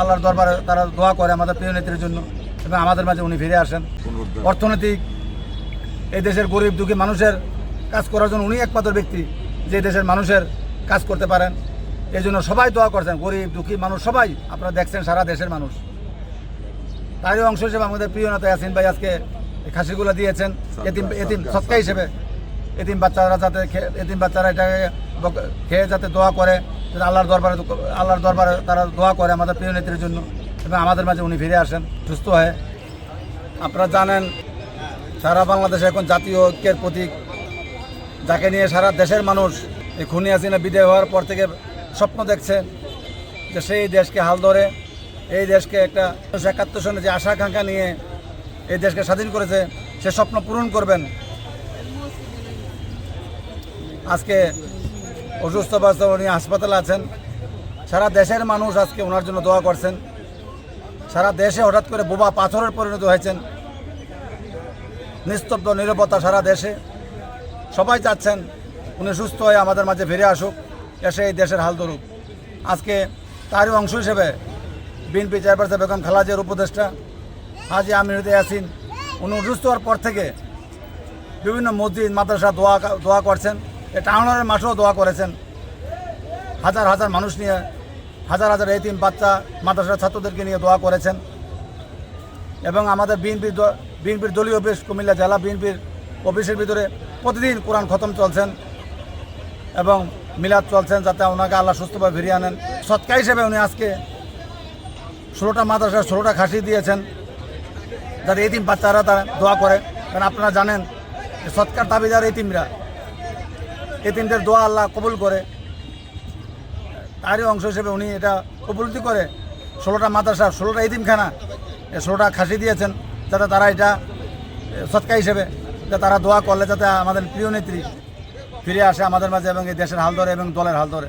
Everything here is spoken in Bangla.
আল্লাহর দরবারে তারা দোয়া করে আমাদের প্রিয় নেত্রীর জন্য এবং আমাদের মাঝে উনি ফিরে আসেন। অর্থনৈতিক এই দেশের গরিব দুঃখী মানুষের কাজ করার জন্য উনি একমাত্র ব্যক্তি যে দেশের মানুষের কাজ করতে পারেন। এই জন্য সবাই দোয়া করছেন গরিব দুঃখী মানুষ সবাই। আপনারা দেখছেন সারা দেশের মানুষ। তারই অংশ হিসেবে আমাদের প্রিয় নেতা ইয়াসিন ভাই আজকে এই খাসিগুলো দিয়েছেন। এতিম এতিম সৎকা হিসেবে এতিম বাচ্চারা যাতে এতিম বাচ্চারা এটাকে খেয়ে যাতে দোয়া করে। আল্লাহর দরবারে আল্লাহর দরবারে তারা দোয়া করে আমাদের প্রিয় নেত্রীর জন্য এবং আমাদের মাঝে উনি ফিরে আসেন, সুস্থ হয়ে। আপনারা জানেন, সারা বাংলাদেশে এখন জাতীয় ঐক্যের প্রতীক। যাকে নিয়ে সারা দেশের মানুষ এই খুনি হাসিনা বিদায় হওয়ার পর থেকে স্বপ্ন দেখছে যে সেই দেশকে হাল ধরে, এই দেশকে একটা উনিশশো একাত্তর সনে যে আশা আকাঙ্ক্ষা নিয়ে এই দেশকে স্বাধীন করেছে, সে স্বপ্ন পূরণ করবেন। আজকে অসুস্থ অবস্থা উনি হাসপাতালে আছেন। সারা দেশের মানুষ আজকে ওনার জন্য দোয়া করছেন। সারা দেশে হঠাৎ করে বোবা পাথরের পরিণত হয়েছেন। নিস্তব্ধ, নিরবতা সারা দেশে। সবাই চাচ্ছেন উনি সুস্থ হয়ে আমাদের মাঝে ফিরে আসুক, এসে এই দেশের হাল ধরুক। আজকে তারই অংশ হিসেবে বিএনপি চেয়ারপারসন বেগম খালাজের উপদেষ্টা হাজি আমির ইয়াসিন, উনি অসুস্থ হওয়ার পর থেকে বিভিন্ন মসজিদ, মাদ্রাসা দোয়া দোয়া করছেন। এ টাউনের মাঠেও দোয়া করেছেন। হাজার হাজার মানুষ নিয়ে, হাজার হাজার এতিম বাচ্চা, মাদ্রাসার ছাত্রদেরকে নিয়ে দোয়া করেছেন। এবং আমাদের বিএনপির বিএনপির দলীয় অফিস কুমিল্লা জেলা বিএনপির অফিসের ভিতরে প্রতিদিন কোরআন খতম চলছেন এবং মিলাদ চলছেন যাতে ওনাকে আল্লাহ সুস্থভাবে ফিরিয়ে আনেন। সৎকা হিসেবে উনি আজকে ষোলোটা মাদ্রাসা ষোলোটা খাসি দিয়েছেন, যাতে এতিম বাচ্চারা তারা দোয়া করে। কারণ আপনারা জানেন সৎকার দাবিদার এতিমরা। এতিমদের দোয়া আল্লাহ কবুল করে। তারই অংশ হিসেবে উনি এটা উপলব্ধি করে। ষোলোটা মাদ্রাসা, ষোলোটা এতিমখানা ষোলোটা খাসি দিয়েছেন যাতে তারা এটা সৎকা হিসেবে যে তারা দোয়া করলে যাতে আমাদের প্রিয় নেত্রী ফিরে আসে আমাদের মাঝে এবং এই দেশের হাল ধরে এবং দলের হাল ধরে।